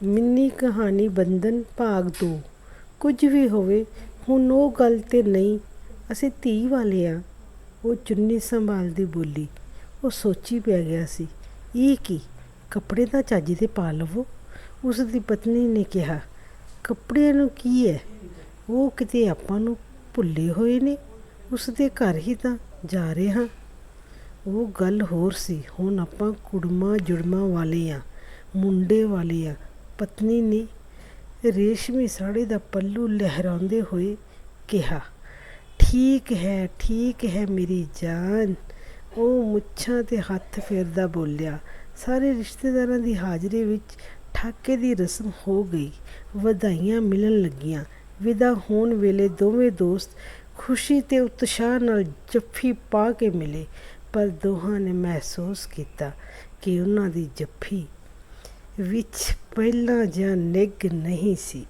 Mini ਕਹਾਣੀ ਬੰਧਨ ਭਾਗ 2 ਕੁਝ ਵੀ ਹੋਵੇ, ਹੁਣ ਉਹ ਗੱਲ ਤੇ ਨਹੀਂ, ਅਸੀਂ ਧੀ ਵਾਲੇ ਆ। ਉਹ ਚੁੰਨੀ ਸੰਭਾਲਦੀ ਬੋਲੀ, ਉਹ ਸੋਚੀ ਪੈ ਗਿਆ ਸੀ, ਇਹ ਕੀ, ਕੱਪੜੇ ਤਾਂ ਚੱਜ 'ਤੇ ਪਾ ਲਵੋ? ਉਸ ਦੀ ਪਤਨੀ ਨੇ ਕਿਹਾ, ਕੱਪੜਿਆਂ ਨੂੰ ਕੀ ਹੈ ਉਹ ਕਿਤੇ ਆਪਾਂ ਨੂੰ ਭੁੱਲੇ ਹੋਏ ਨੇ ਉਸ ਦੇ ਘਰ ਹੀ ਤਾਂ ਜਾ ਰਹੇ ਹਾਂ। ਉਹ ਗੱਲ ਹੋਰ ਸੀ, ਹੁਣ ਆਪਾਂ ਕੁੜਮਾ ਜੁੜਮਾ ਵਾਲੇ ਆ, ਮੁੰਡੇ ਵਾਲੇ ਆ ਪਤਨੀ ਨੇ ਰੇਸ਼ਮੀ ਸਾੜੀ ਦਾ ਪੱਲੂ ਲਹਿਰਾਉਂਦੇ ਹੋਏ ਕਿਹਾ, ਠੀਕ ਹੈ ਠੀਕ ਹੈ ਮੇਰੀ ਜਾਨ। ਉਹ ਮੁੱਛਾਂ ਤੇ ਹੱਥ ਫੇਰਦਾ ਬੋਲਿਆ, ਸਾਰੇ ਰਿਸ਼ਤੇਦਾਰਾਂ ਦੀ ਹਾਜ਼ਰੀ ਵਿੱਚ ਠਾਕੇ ਦੀ ਰਸਮ ਹੋ ਗਈ। ਵਧਾਈਆਂ ਮਿਲਣ ਲੱਗੀਆਂ। ਵਿਦਾ ਹੋਣ ਵੇਲੇ ਦੋਵੇਂ ਦੋਸਤ ਖੁਸ਼ੀ ਤੇ ਉਤਸ਼ਾਹ ਨਾਲ ਜੱਫੀ ਪਾ ਕੇ ਮਿਲੇ, ਪਰ ਦੋਹਾਂ ਨੇ ਮਹਿਸੂਸ ਕੀਤਾ ਕਿ ਉਹਨਾਂ ਦੀ ਜੱਫੀ ਵਿੱਚ ਪਹਿਲਾਂ ਜਾਂ ਨਿੱਘ ਨਹੀਂ ਸੀ।